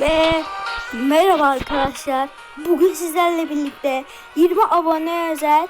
Ve merhaba arkadaşlar. Bugün sizlerle birlikte 20 abone özel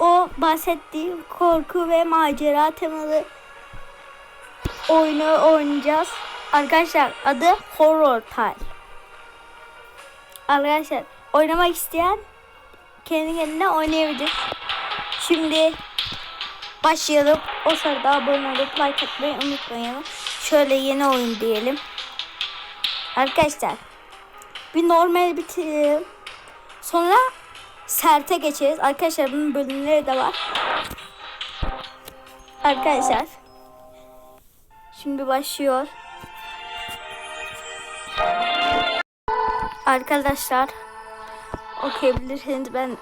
o bahsettiğim korku ve macera temalı oyunu oynayacağız. Arkadaşlar adı Horror Time. Arkadaşlar oynamak isteyen kendi kendine oynayabilir. Şimdi başlayalım. O sırada abone olup like atmayı unutmayın. Şöyle yeni oyun diyelim. Arkadaşlar bir normal bitirelim. Sonra serte geçeriz. Arkadaşlar bunun bölümleri de var. Arkadaşlar şimdi başlıyor. Arkadaşlar okuyabilirseniz ben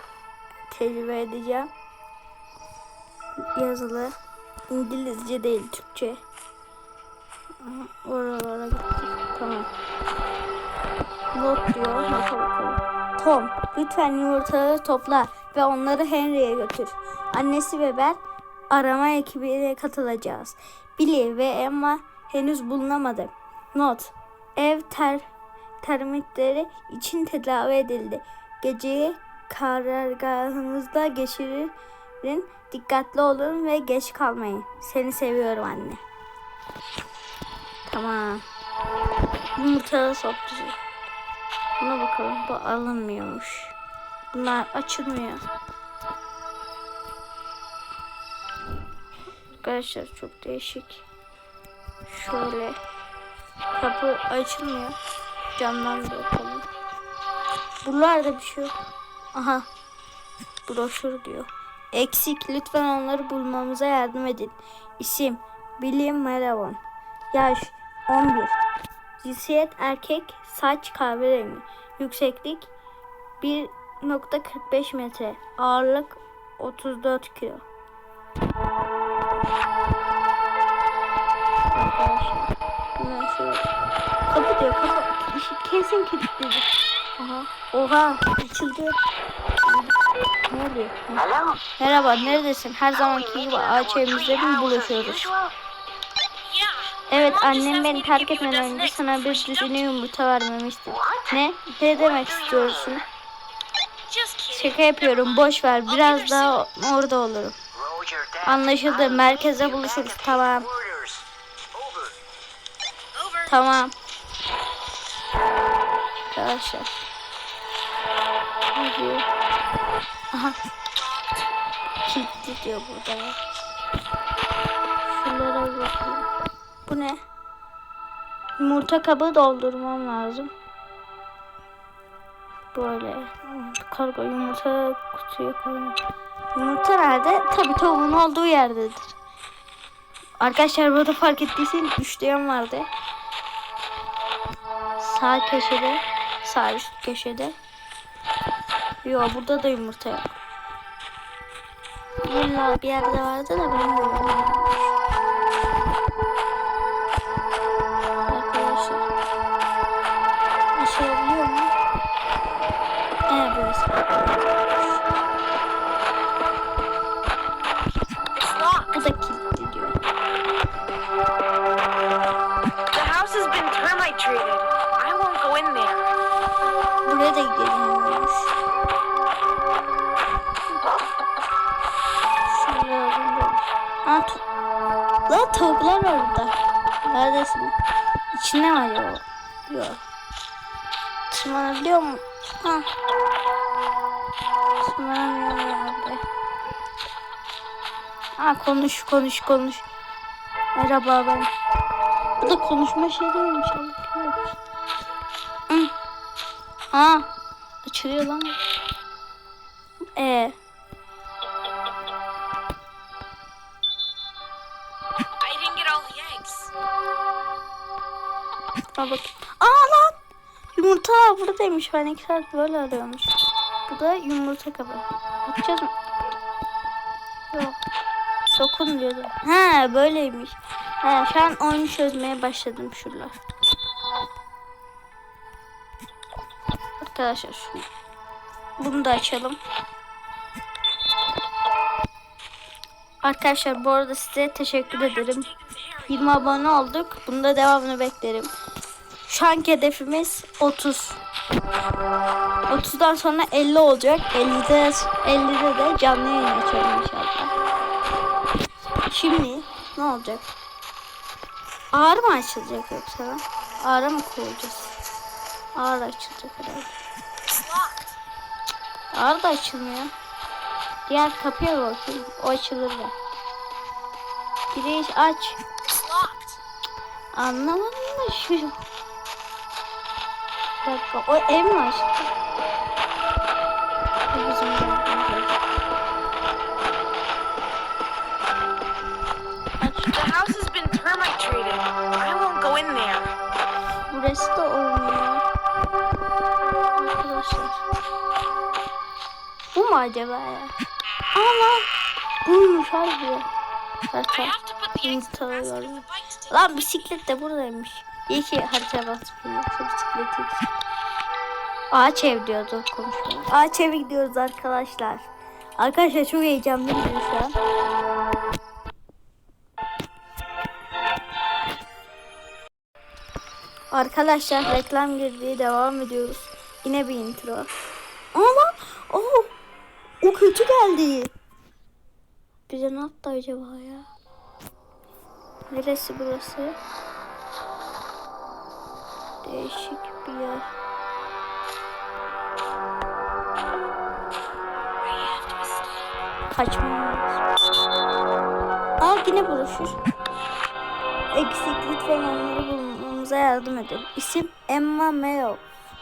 tecrübe edeceğim. Yazılı. İngilizce değil Türkçe. Oralara gittik. Tamam. Not diyor. Tom, lütfen yumurtaları topla ve onları Henry'e götür. Annesi ve ben arama ekibiyle katılacağız. Billy ve Emma henüz bulunamadı. Not, ev ter termitleri için tedavi edildi. Geceyi karargahınızda geçirin. Dikkatli olun ve geç kalmayın. Seni seviyorum anne. Tamam. Yumurtaları soktu. Buna bakalım. Bu alınmıyormuş. Bunlar açılmıyor. Arkadaşlar çok değişik. Şöyle. Kapı açılmıyor. Camdan da bakalım. Buralarda bir şey yok. Aha. Broşür diyor. Eksik. Lütfen onları bulmamıza yardım edin. İsim. Bilim Merhaban. Yaş 11. Cinsiyet erkek. Saç kahverengi. Yükseklik 1.45 metre. Ağırlık 34 kilo. Arkadaşlar. Bundan sonra kapı diyor kapı. İşi kesin kilitledi. Aha. Oha açıldı. Ne oluyor? Ha. Merhaba neredesin? Her zamanki gibi ağaç evimizde mi buluşuyoruz? Evet annem beni terk etmeden önce sana bir düzine yumurta vermemi istedi. Ne? Ne demek istiyorsun? Şaka yapıyorum boş ver biraz daha orada olurum. Anlaşıldı merkeze buluşuruz tamam. Tamam. Arkadaşlar. Diyor? Aha. Kilitli diyor burada. Bu ne? Yumurta kabı doldurmam lazım. Böyle. Kargo yumurta kutuya koymak. Yumurta nerede? Tabii tavuğun olduğu yerdedir. Arkadaşlar burada fark ettiyseniz üçleyen vardı. Sağ köşede. Sağ üst köşede. Yok burada da yumurta yok. İlla bir yerde vardı da bilmiyorum. Da kilitli diyor. The house has been termite treated. I won't go in there. Buraya da alayım. Ha, ta- Lan tavuklar var burada. Neredesin? İçinde mi acaba? Yok. Tırmanabiliyor mu? Ha. Ha konuş konuş konuş. Merhaba ben. Bu da konuşma şey kahretsin. Hı. Ha. Açılıyor lan. Ee. I didn't get all the eggs. Al bak. Aa lan. Yumurta buradaymış. Ben iki saat böyle arıyormuş. Bu da yumurta kabı. Atacağız mı? Yok. Dokun diyordu. Ha böyleymiş. Ha, şu an oyunu çözmeye başladım şuralar. Arkadaşlar şunu. Bunu da açalım. Arkadaşlar bu arada size teşekkür ederim. 20 abone olduk. Bunda devamını beklerim. Şu anki hedefimiz 30. 30'dan sonra 50 olacak. 50'de 50'de de canlı yayın açarım inşallah. Şimdi ne olacak? Ağrı mı açılacak yoksa? Ağrı mı kovacağız? Ağrı açılacak herhalde. Ağrı da açılmıyor. Diğer kapıya bakayım. O açılır da. Giriş aç. Anlamadım da şu. Bir dakika o ev mi açtı? Bu bizim. The house has been termite treated. I won't go in there. Burası da olmuyor. Arkadaşlar. Bu mu acaba ya? Ama buymuş harbi. Instagram. Lan bisiklet de buradaymış. İyi ki haritaya basmışım. Yoksa bisikleti hiç. Ağaç ev diyordu konuşuyor. Ağaç eve gidiyoruz arkadaşlar. Arkadaşlar çok heyecanlıyım şu an. Arkadaşlar reklam girdiği devam ediyoruz. Yine bir intro. Ama oh, o kötü geldi. Bize ne yaptı acaba ya? Neresi burası? Değişik bir yer. Kaçmam. Aa yine broşür. Eksiklik ve onları bulmamıza yardım edin. İsim Emma Melo.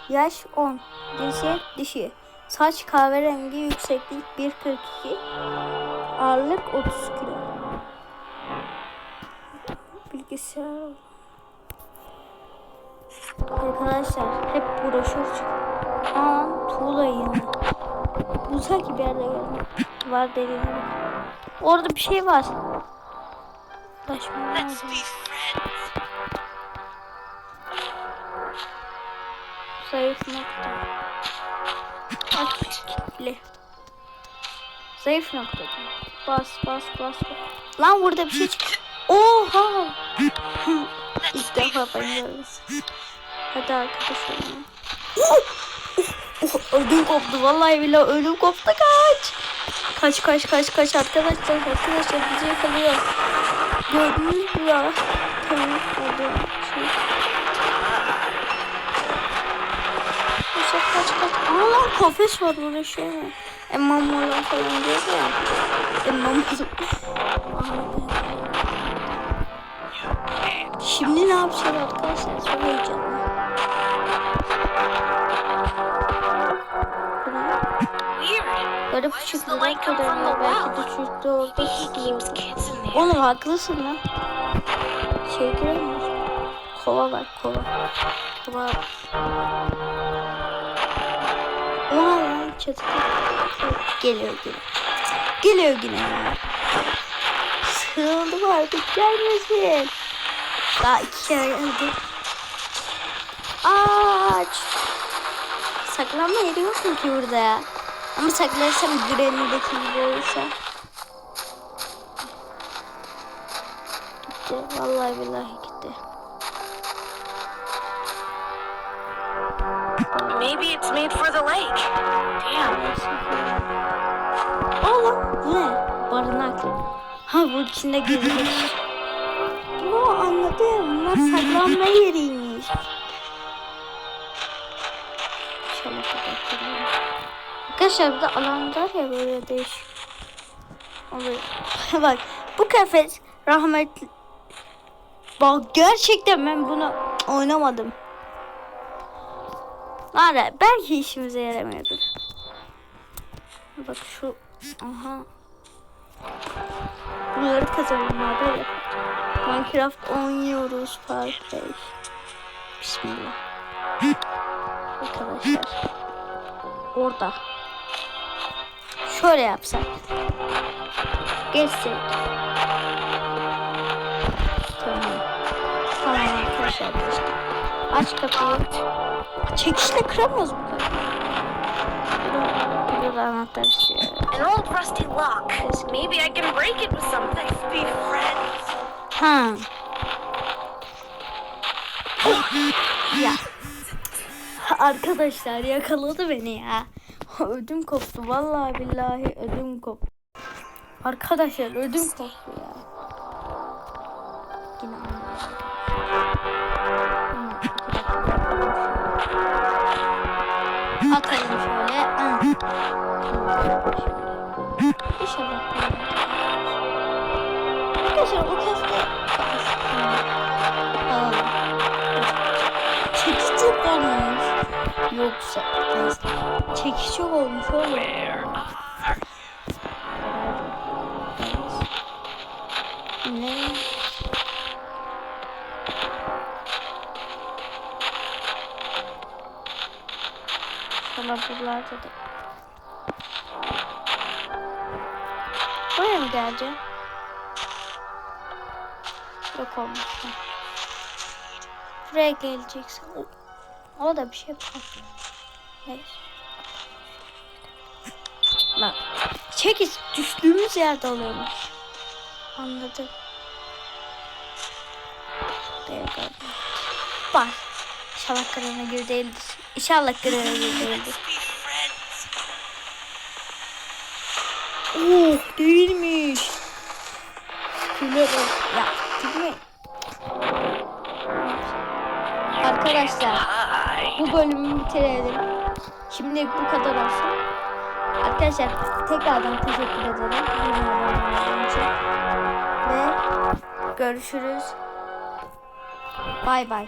Yaş 10. Cinsiyet dişi. Saç kahverengi, yükseklik 1.42. Ağırlık 30 kilo. Bilgisayar. Arkadaşlar hep broşür çıkıyor. Aa tuğla yine. Bu sanki bir yerde gördüm. Var dediğine bak. Orada bir şey var. Ulaşmam lazım. Zayıf nokta. Aç kitle. Zayıf nokta. Bas bas bas. bas. Lan burada bir şey çık. Oha. İlk defa gördüm. Hadi arkadaşım. Oh, ödüm koptu. Vallahi billahi ödüm koptu kaç. Kaç kaç kaç kaç arkadaşlar arkadaşlar bizi yakalıyor. Gördünüz mü ya? Tamam oldu. Kaç kaç kaç. Aa lan kafes var burada şey mi? Emam Mola falan diyordu ya. Emam Şimdi ne yapacağız arkadaşlar? Çok heyecanlı. From the kadarıyla belki de well? çocuklar orada. Oğlum haklısın lan. Şey göremiyoruz. Kova var kova. Kova. Oha lan çatı. Geliyor yine. Geliyor yine. Sığıldım artık gelmesin. Daha iki kere geldi. Aç. Saklanma yeri yok mu ki burada? Ama saklarsam Granny'deki gibi olursa. Gitti. Vallahi billahi gitti. Maybe it's made for the lake. Damn. Oğlum bu ne? Barınak. Ha bu içinde gizli. Bu anladım. Bunlar saklanma yeriymiş. Arkadaşlar bir de alanlar ya böyle değişik. Oluyor. Bak bu kafes rahmetli. Bak gerçekten ben bunu oynamadım. Var ya belki işimize yaramıyordur. Bak şu aha. Bunları kazanalım abi. Minecraft oynuyoruz 5. Bismillah. Arkadaşlar. Orada. Şöyle yapsak. Geçsek. Tamam. Tamam arkadaşlar. Aç kapıyı. Çekişle kıramıyoruz bu kadar. Burada da anahtar istiyor. An old rusty lock. Maybe I can break it with something. Let's be friends. Ha. Ya. Arkadaşlar yakaladı beni ya. Ödüm koptu. Vallahi billahi ödüm koptu. Arkadaşlar ödüm koptu ya. Yine Atalım şöyle. İnşallah. Yoksa çekiç çok olmuş oğlum. Ne? Şöyle buralarda da. Buraya mı geleceğim? Yok olmuş. Buraya geleceksin. O, o da bir şey yapar. Neyse. Lan. Çekiç düştüğümüz yerde oluyormuş. Anladım. Bak. İnşallah kırana gibi değildir. İnşallah kırana gibi değildir. Oh değilmiş. Olsun. Ya gitmeyin. Arkadaşlar bu bölümü bitirelim. Şimdi bu kadar olsun. Arkadaşlar tekrardan teşekkür ederim. Ve görüşürüz. Bay bay.